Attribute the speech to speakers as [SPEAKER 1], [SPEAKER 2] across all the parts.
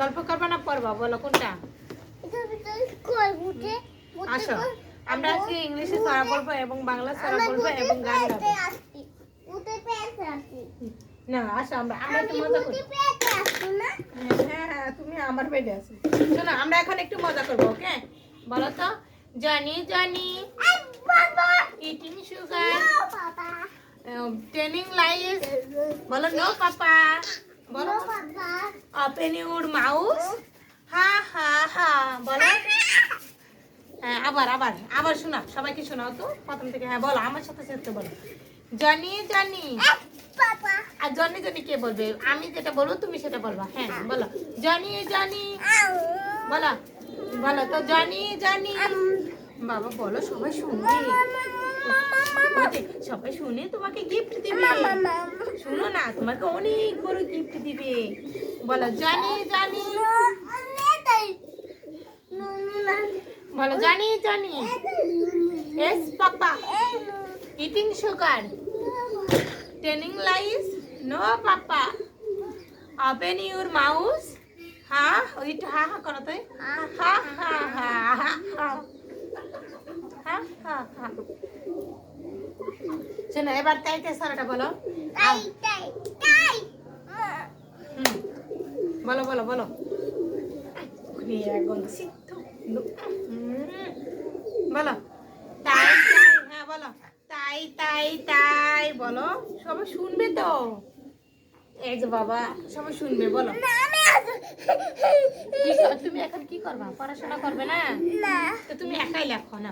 [SPEAKER 1] গল্প করবা না পড়বা? বলো কোনটা? আসো। আমরা আজকে ইংলিশে ছড়া বলব এবং বাংলা ছড়া বলব এবং গান গাবো। না আসো আমরা আমরা একটু মজা করি। হ্যাঁ হ্যাঁ তুমি আমার বেডে আছো। শোনো আমরা এখন একটু মজা করব ওকে? বলো তো Johnny Johnny. Eating sugar telling lies বলো নো পাপা। বলো। Open your mouth ha ha ha বলো। হ্যাঁ আবার আবার আবার শোনা সবাইকে শোনাও তো প্রথম থেকে। হ্যাঁ বলো আমার সাথে সাথে বলো। Johnny Johnny. আর জনি জনি কে বলবে? আমি যেটা বলব তুমি সেটা বলবা। হ্যাঁ বলো। Johnny Johnny. বলো বলো তো জনি জনি। বাবা, বলো, সবাই শুনবে। সবাই শুনে তোমাকে গিফট দিবে। শুনো না, তোমাকে অনেক বড় গিফট দিবে। বলো, জানি জানি। বলো, Johnny Johnny. Yes papa eating sugar telling lies no papa open your mouth হ্যাঁ ওইটা হা হা করো তো। হা হা হা হা। শোনো এবার তাইতে সারাটা বলো। বলো বলো বলো। এখন হুম। বলো। তাই তাই হ্যাঁ বলো। তাই তাই তাই বলো। সবাই শুনবে তো? এই যে বাবা সবাই শুনবে বলো। তুমি এখন কি করবা? পড়াশোনা করবে না? তো তুমি একাই লেখো না?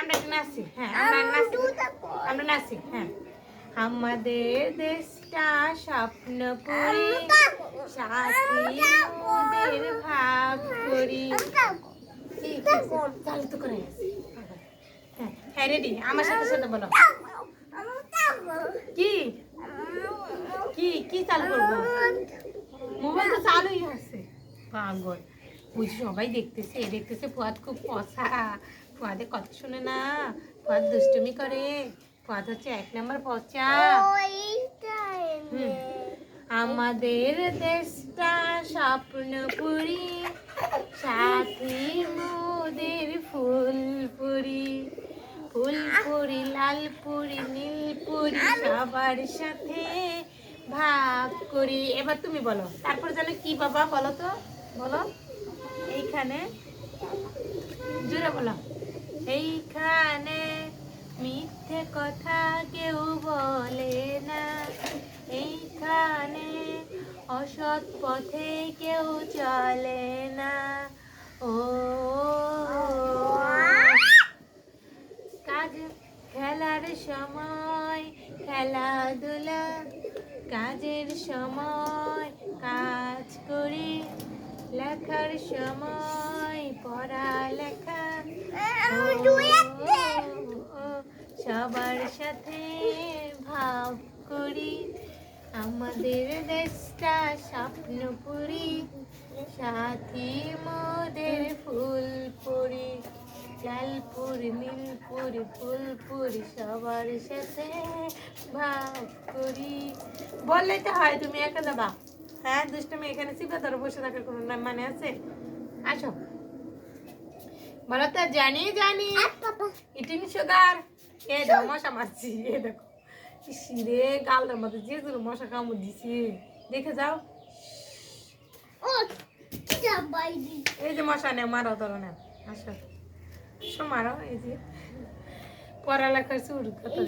[SPEAKER 1] আমরা একটু হ্যাঁ আমরা হ্যাঁ। আমাদের দেশটা স্বপ্নপুরি সাথী মোদের ভাব করি। কি, তো করে হ্যাঁ হ্যাঁ রেডি আমার সাথে সাথে বলো। কি? কি কি চালু করব? মোবাইল তো চালুই আছে। পাগল। বুঝি সবাই দেখতেছে দেখতেছে ফুয়াদ খুব পসা ফুয়াদে কথা শুনে না। ফুয়াদ দুষ্টুমি করে। ফুয়াদ হচ্ছে এক নম্বর পচা। আমাদের দেশটা স্বপ্নপুরি, সাথী মোদের ফুলপুরি। ফুলপুরি লালপুরি নীলপুরি সবার সাথে ভাগ করি। এবার তুমি বলো, তারপর যেন কি বাবা বলো তো? বলো। এইখানে। জোরে বলো। এইখানে মিথ্যে কথা কেউ বলে না। এইখানে অসৎ পথে কেউ চলে না। ও কাজ খেলার সময় খেলাধুলা কাজের সময় কাজ করি লেখার সময় পড়ালেখা ও, ও, সবার সাথে ভাব করি। আমাদের দেশটা স্বপ্ন স্বপ্নপুরি সাথী মোদের ফুল ফুলপুরি। লালপুরি নীলপুরি ফুলপুরি সবার সাথে ভাব করি। বললেই তো হয় তুমি একা যাবা। হ্যাঁ দুষ্টমি এখানে চিপে ধরে বসে থাকার কোনো মানে আছে? আসো। বলো তো জানি জানি। ইটিং সুগার এ দেখো মশা মারছি এ দেখো। ইসিরে গালটার মধ্যে যে জোর মশা কামড় দিছি। দেখে যাও। এই যে মশা নে মারো ধরো না। আসো। আসো এই যে পড়ালেখার শুরু কথা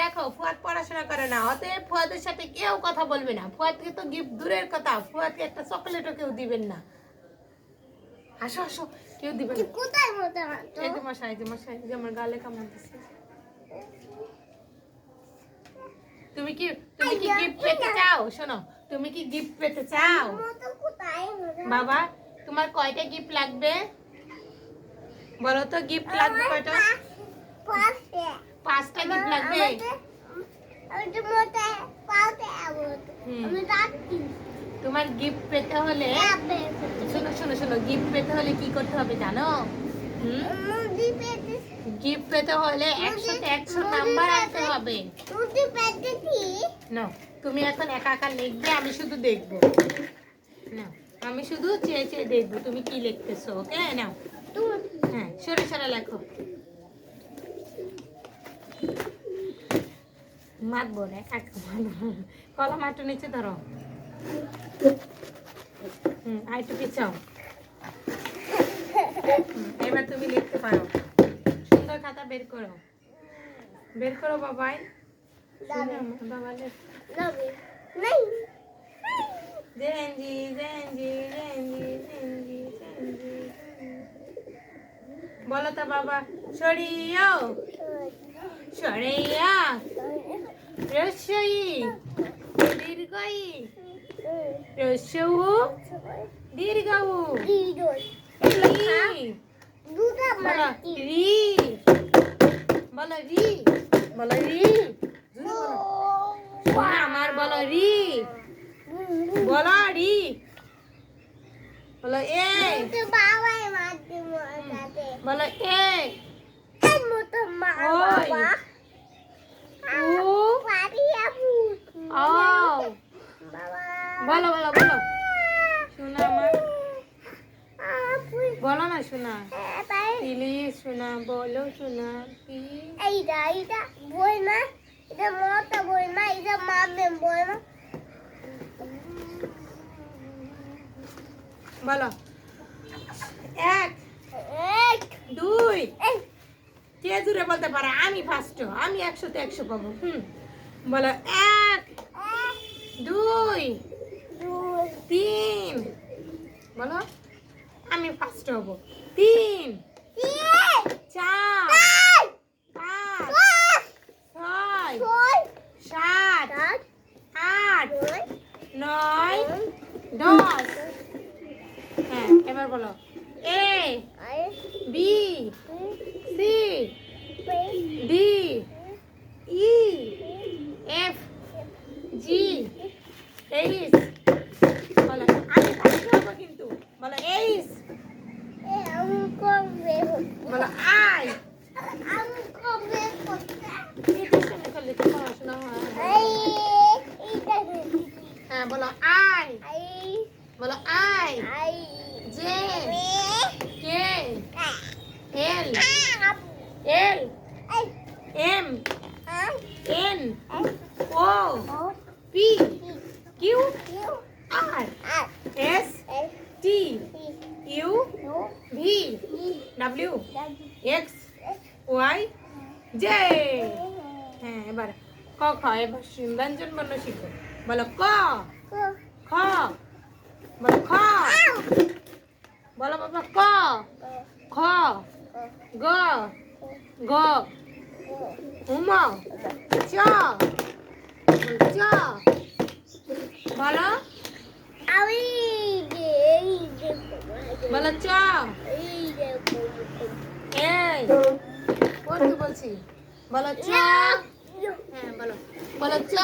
[SPEAKER 1] দেখো ফুয়াদ পড়াশোনা করে না অতএব ফুয়াদের সাথে কেউ কথা বলবে না। ফুয়াদকে তো গিফট দূরের কথা ফুয়াদকে একটা চকলেটও কেউ দিবেন না। আসো আসো কেউ দিবেন না।
[SPEAKER 2] কোথায়
[SPEAKER 1] এই যে মশা যে মশা যে আমার গালে কামড় তুমি কি তুমি কি গিফট পেতে চাও? শোনো তুমি কি গিফট পেতে চাও? বাবা তোমার কয়টা গিফট লাগবে? বলো তো গিফট লাগবে কয়টা? পাঁচটা গিফট লাগবে? তোমার গিফট পেতে হলে
[SPEAKER 2] যাবে
[SPEAKER 1] শোনো শোনো শোনো গিফট পেতে হলে কি করতে হবে জানো? গিফট পেতে হলে একশোতে একশো নাম্বার আনতে হবে। নাও তুমি এখন একা একা লিখবে আমি শুধু দেখব। নাও আমি শুধু চেয়ে চেয়ে দেখব তুমি কি লিখতেছো ওকে নাও হ্যাঁ সরে সরে লেখো। মাতবো রে কলম একটু নিচে ধরো। হুম একটু পিছাও। এবার তুমি লিখতে পারো। সুন্দর খাতা বের করো। বের করো বাবাই। বাবা লেখ। জেনজি জেনজি জেনজি জেনজি বলো তো বাবা, সরিয়ে। সরিয়া। রসই। দীর্ঘই। রসৌ
[SPEAKER 2] দুটা
[SPEAKER 1] বলো, রি। বলো রি। বলো, রি। আমার বলো, রি। বলো রি। বলো, এ
[SPEAKER 2] তো বাবাই মাটি মোটাতে
[SPEAKER 1] বলো এ
[SPEAKER 2] এই। মতো মা
[SPEAKER 1] ওই।
[SPEAKER 2] বাবা
[SPEAKER 1] ও।
[SPEAKER 2] পারি আপু
[SPEAKER 1] ও
[SPEAKER 2] বাবা
[SPEAKER 1] বলো বলো বলো। শোনা আমার বলো না, শোনা। প্লিজ শোনা, বলো শোনা
[SPEAKER 2] এইটা এইটা বই না এটা মোটা বই না এটা মামে বই না
[SPEAKER 1] বলো এক
[SPEAKER 2] এক
[SPEAKER 1] দুই
[SPEAKER 2] এই
[SPEAKER 1] কে দূরে বলতে পারে? আমি ফার্স্ট আমি একশোতে একশো পাবো। হুম। বলো এক দুই তিন। বলো আমি ফার্স্ট হব। তিন চার পাঁচ ছয় সাত আট
[SPEAKER 2] নয়
[SPEAKER 1] দশ। হ্যাঁ এবার বলো। এ বি সি
[SPEAKER 2] দুই
[SPEAKER 1] D E F G H বলো আমি ফার্স্ট হব কিন্তু। বলো এইচ
[SPEAKER 2] এ আমি কবে
[SPEAKER 1] বলো আই হয় বলো আই বলো I J K? L. L. M. N. O. P. Q
[SPEAKER 2] U
[SPEAKER 1] R?
[SPEAKER 2] R.
[SPEAKER 1] S
[SPEAKER 2] L
[SPEAKER 1] T
[SPEAKER 2] T
[SPEAKER 1] U
[SPEAKER 2] U
[SPEAKER 1] V
[SPEAKER 2] E
[SPEAKER 1] W
[SPEAKER 2] W
[SPEAKER 1] X Y J হ্যাঁ এবার ক খ এবার ব্যঞ্জন বর্ণ শিখো। বলো ক। খ। বলো খ। বলো বাবা ক। খ। গ। গ। উম চ। চ। বলো?
[SPEAKER 2] আমি
[SPEAKER 1] বলো চ
[SPEAKER 2] এই
[SPEAKER 1] বলছি। বলো চ হ্যাঁ বলো। বলো চ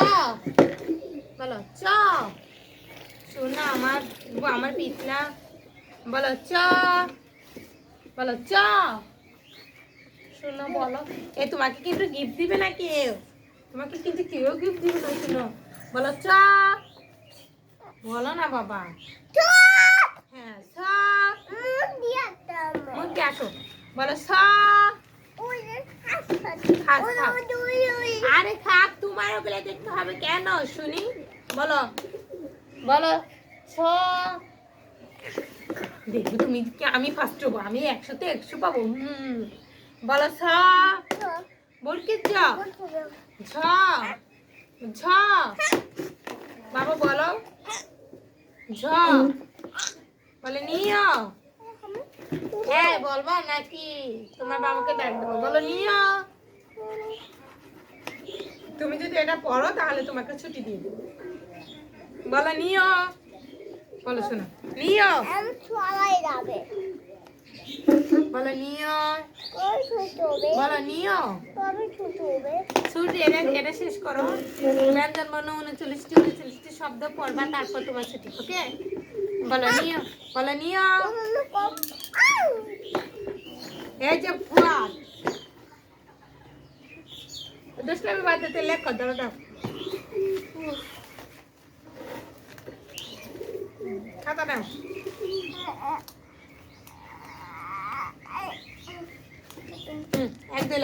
[SPEAKER 1] বলো চ শোনা আমার আমার পিতনা বলো চ বলো চ শোনো বলো। এ তোমাকে কিন্তু গিফট দিবে না কেউ? তোমাকে কিন্তু কেউ গিফট দিবে না শোনো। বলো চ। বলো না বাবা। হ্যাঁ স মুখে আসো। বলো। আরে খাক তোমার ওগুলো দেখতে হবে কেন? শুনি। বলো। বলো ছ দেখো তুমি কি আমি ফার্স্ট হব আমি একশোতে একশো পাবো? হুম। বলো ছ বলকে জ ঝ। বাবা বলো। ঝ। বলে নিও। হ্যাঁ বলবা নাকি? তোমার বাবাকে ডাক বলো নিও। তুমি যদি এটা পড়ো, তাহলে তোমাকে ছুটি দিয়ে দেবো। বলো নিও। বলো শোনো। নিও। বলো নিও বলো নিও সূর্য এটা এটা শেষ করো। ব্যঞ্জন বর্ণ উনচল্লিশটি উনচল্লিশটি শব্দ পড়বা তারপর তোমার ছুটি ওকে? বলো নিও বলো নিও এই যে ফুয়াদ দুষ্টামি বাদ দিতে লেখো দাও খাতা নাও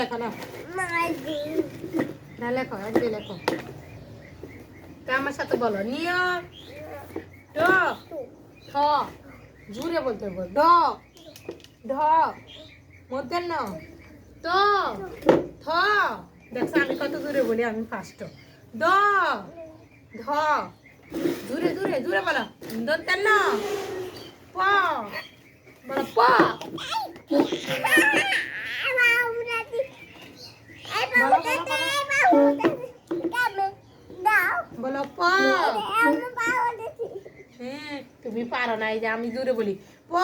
[SPEAKER 1] লেখো নাও না লেখো, এক দুই লেখো। তা আমার সাথে বলো নিয়ম ড, ঠ, জুড়ে বলতে হবে ড, ঢ, মধ্যে ন। ত, থ। দেখছ আমি কত দূরে বলি, আমি ফার্স্ট দ, ধ। দূরে দূরে দূরে বলো। দন্তের ন। প। বলো, প বলো প হ্যাঁ তুমি পারো না এই যে আমি দূরে বলি। প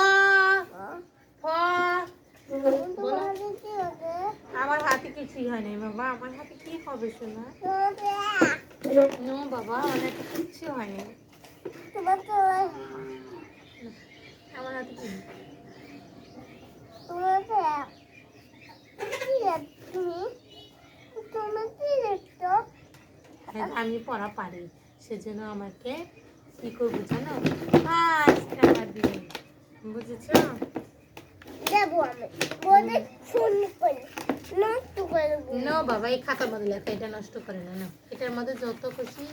[SPEAKER 1] আমার হাতে কিছুই হয় নাই বাবা আমার হাতে কি হবে শোনা? নো বাবা অনেক কিছু হয় নাই। আমার হাতে কি? হ্যাঁ, আমি পড়া পারি সেজন্য আমাকে কি করব জানো? পাঁচ টাকা দিবে বুঝেছ? নো বাবা এই খাতার মধ্যে লেখা এটা নষ্ট করে না না। এটার মধ্যে যত খুশি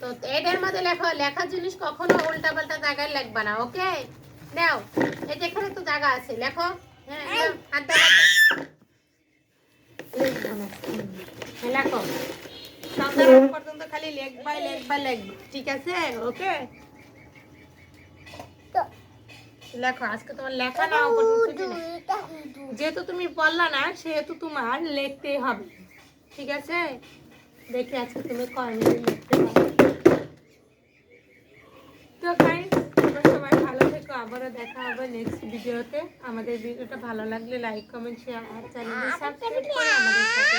[SPEAKER 1] তো এটার মধ্যে লেখো লেখা জিনিস কখনো উল্টা পাল্টা জায়গায় লিখবা না ওকে? নাও এই যে এখানে তো জায়গা আছে লেখো। হ্যাঁ হ্যাঁ, লেখো। পর্যন্ত খালি লেখবাই লেখবা লেখবা ঠিক আছে? ওকে লেখো আজকে তোমার লেখা না যেহেতু তুমি বললা না সেহেতু তোমার লিখতেই হবে ঠিক আছে? দেখি আজকে তুমি মিনিট লিখতে পারো। তো তোমরা সবাই ভালো থেকো আবারও দেখা হবে নেক্সট ভিডিওতে আমাদের ভিডিওটা ভালো লাগলে লাইক কমেন্ট শেয়ার আর চ্যানেলটি সাবস্ক্রাইব করে আমাদের সাথে